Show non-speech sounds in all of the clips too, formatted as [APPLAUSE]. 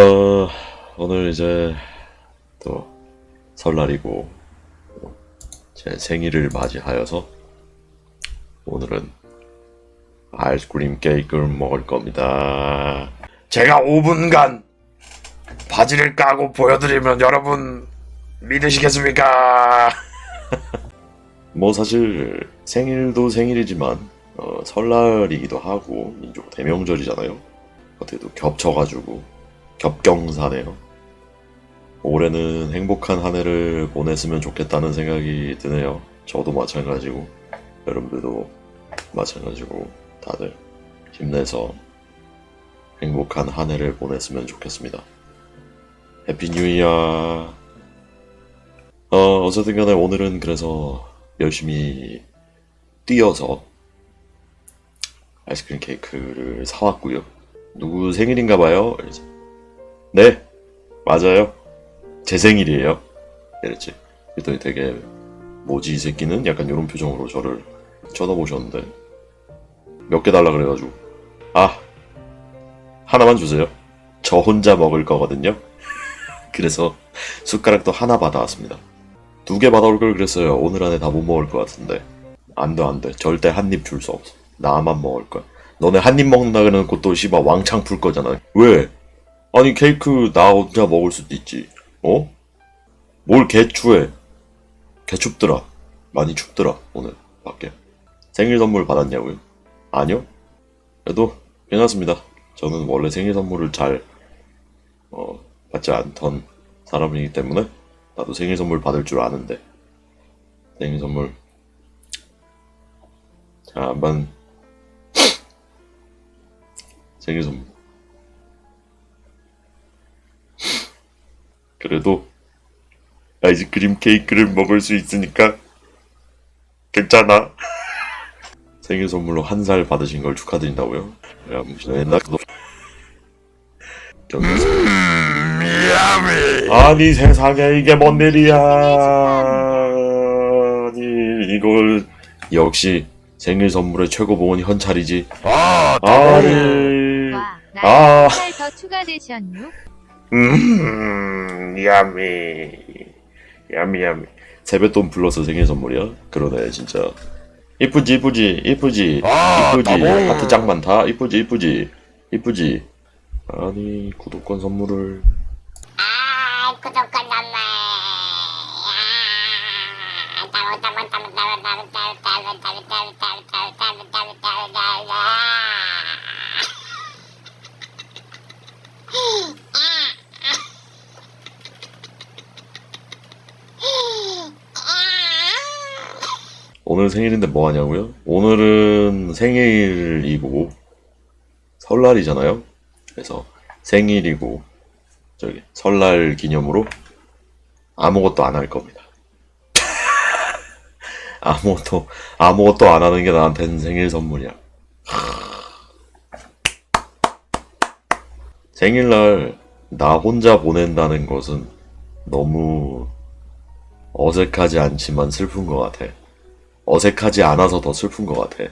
어, 오늘 이제 또 설날이고 제 생일을 맞이하여서 오늘은 아이스크림 케이크를 먹을 겁니다. 제가 5분간 바지를 까고 보여드리면 여러분 믿으시겠습니까? [LAUGHS] 뭐 사실 생일도 생일이지만 어, 설날이기도 하고 민족 대명절이잖아요. 어떻게도 겹쳐가지고 겹경사네요. 올해는 행복한 한 해를 보냈으면 좋겠다는 생각이 드네요. 저도 마찬가지고 여러분들도 마찬가지고 다들 힘내서 행복한 한 해를 보냈으면 좋겠습니다. 해피 뉴 이어. 어, 어쨌든 간에 오늘은 그래서 열심히 뛰어서 아이스크림 케이크를 사왔고요. 누구 생일인가 봐요. 네, 맞아요. 제 생일이에요. 이랬지. 그랬더니 되게 뭐지 이 새끼는 약간 이런 표정으로 저를 쳐다보셨는데 몇 개 달라 그래가지고 아 하나만 주세요. 저 혼자 먹을 거거든요. [LAUGHS] 그래서 숟가락도 하나 받아왔습니다. 두 개 받아올 걸 그랬어요. 오늘 안에 다 못 먹을 것 같은데 안 돼 안 돼. 절대 한 입 줄 수 없어. 나만 먹을 거야. 너네 한 입 먹는다 그러는 또 씨발 왕창 풀 거잖아. 왜? 아니 케이크 나 혼자 먹을 수도 있지. 어? 뭘 개추해? 개춥더라. 많이 춥더라 오늘 밖에. 생일 선물 받았냐고요? 아니요. 그래도 괜찮습니다. 저는 원래 생일 선물을 잘 어, 받지 않던 사람이기 때문에 나도 생일 선물 받을 줄 아는데 생일 선물 자 한번 생일 선물 그래도 아이스크림 케이크를 먹을 수 있으니까 괜찮아. [LAUGHS] 생일 선물로 한 살 받으신 걸 축하드린다고요? 야, 무슨 옛날 너 경에서 아니 세상에 이게 뭔 일이야? 아니 이걸 역시 생일 선물의 최고봉은 현찰이지. 아니 와, 아. 나살더 추가되셨누? 음, 야미. 야미, 야미. 세뱃돈 불러서 생일 선물이야? 그러네, 진짜. 이쁘지, 이쁘지, 이쁘지. 이쁘지. 하트 짱 많다. 이쁘지, 이쁘지. 이쁘지. 아니, 구독권 선물을. 아, 구독권 선물. 아, 따로, 따로, 따로, 따로, 따로, 따로, 따로, 따로, 따로, 따로, 따로, 따로, 따로. 오늘 생일인데 뭐 하냐고요? 오늘은 생일이고, 설날이잖아요? 그래서 생일이고, 저기, 설날 기념으로 아무것도 안 할 겁니다. [LAUGHS] 아무것도, 아무것도 안 하는 게 나한테는 생일 선물이야. 생일날 나 혼자 보낸다는 것은 너무 어색하지 않지만 슬픈 것 같아. 어색하지 않아서 더 슬픈 것 같아.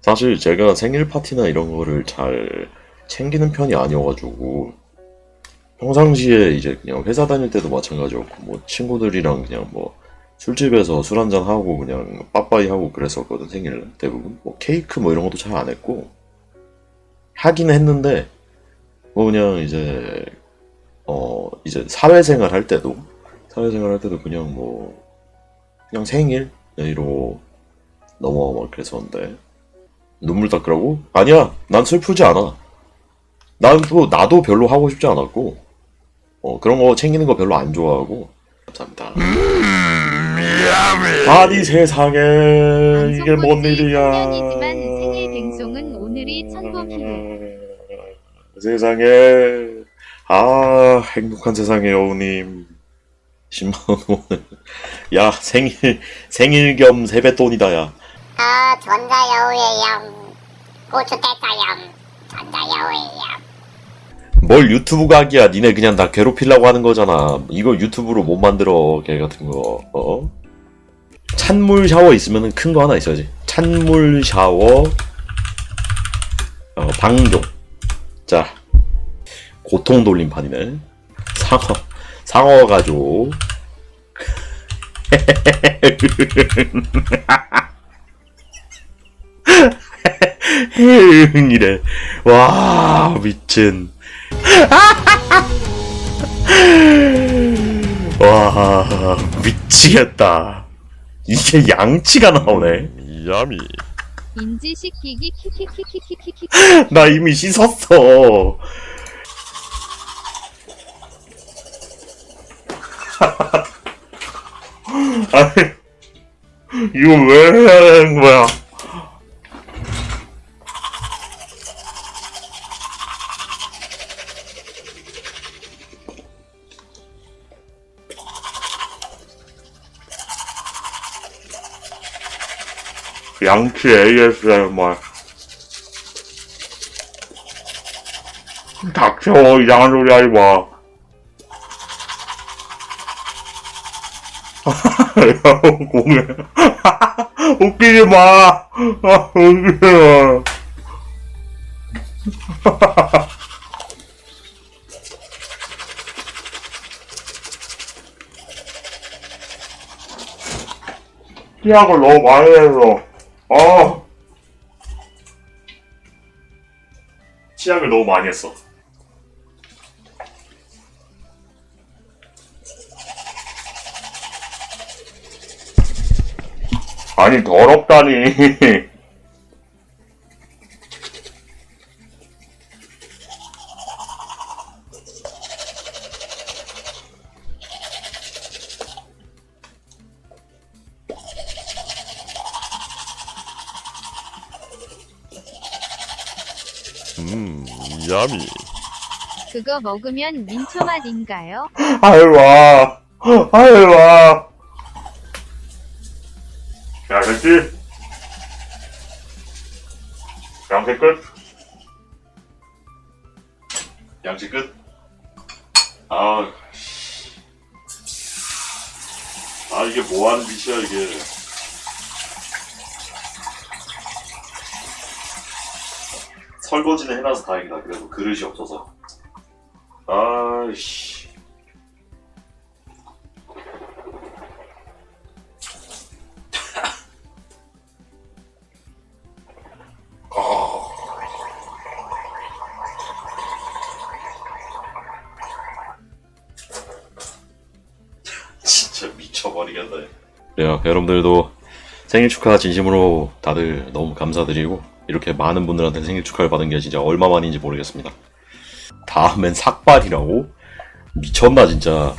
사실 제가 생일 파티나 이런 거를 잘 챙기는 편이 아니어가지고 평상시에 이제 그냥 회사 다닐 때도 마찬가지였고 뭐 친구들이랑 그냥 뭐 술집에서 술 한잔 하고 그냥 빠빠이 하고 그랬었거든 생일 대부분 뭐 케이크 뭐 이런 것도 잘 안 했고 하긴 했는데 뭐 그냥 이제 어 이제 사회생활 할 때도 사회생활 할 때도 그냥 뭐 그냥 생일 이로 넘어가 막 그랬었는데 눈물 닦으라고? 아니야 난 슬프지 않아. 나도 나도 별로 하고 싶지 않았고 어 그런 거 챙기는 거 별로 안 좋아하고. 감사합니다. 아니 세상에 이게 뭔 일이야. 이지만 생일 뱅송은 오늘이 천국이래. 세상에. 아 행복한 세상에 여우님 10만원 오늘 야 생일 생일 겸 세뱃돈이다 야 아, 전자여우예요. 고추대자염. 전자여우예요. 뭘 유튜브 각이야 니네 그냥 다 괴롭히려고 하는 거잖아 이거 유튜브로 못 만들어 개 같은 거 어? 찬물 샤워 있으면 큰 거 하나 있어야지 찬물 샤워 어, 방종 자 고통 돌림판이네. 상어, 상어 가족. 해응이래. 와, 미친. 와, 미치겠다. 이게 양치가 나오네. 야미 인지시키기 키키키키키키키 나 이미 씻었어. [LAUGHS] 아니, 이거 왜 해야 되는 거야? 양치 ASMR. 닥쳐, 이상한 소리 하지 마. 야, 공해. 웃기지 마. 아, 웃기지 마. 치약을 너무 많이 해서, 어. 치약을 너무 많이 했어. 아니 더럽다니. [LAUGHS] 음 야미 그거 먹으면 민초 맛인가요? 아유 와. 아유 와. 야 됐지? 양치 끝. 양치 끝. 아. 아 이게 뭐 하는 짓이야 이게. 설거지는 해놔서 다행이다. 그래도 그릇이 없어서. 아이씨. 미쳐버리겠네. 네, 여러분들도 생일 축하 진심으로 다들 너무 감사드리고 이렇게 많은 분들한테 생일 축하를 받은 게 진짜 얼마만인지 모르겠습니다. 다음엔 삭발이라고? 미쳤나 진짜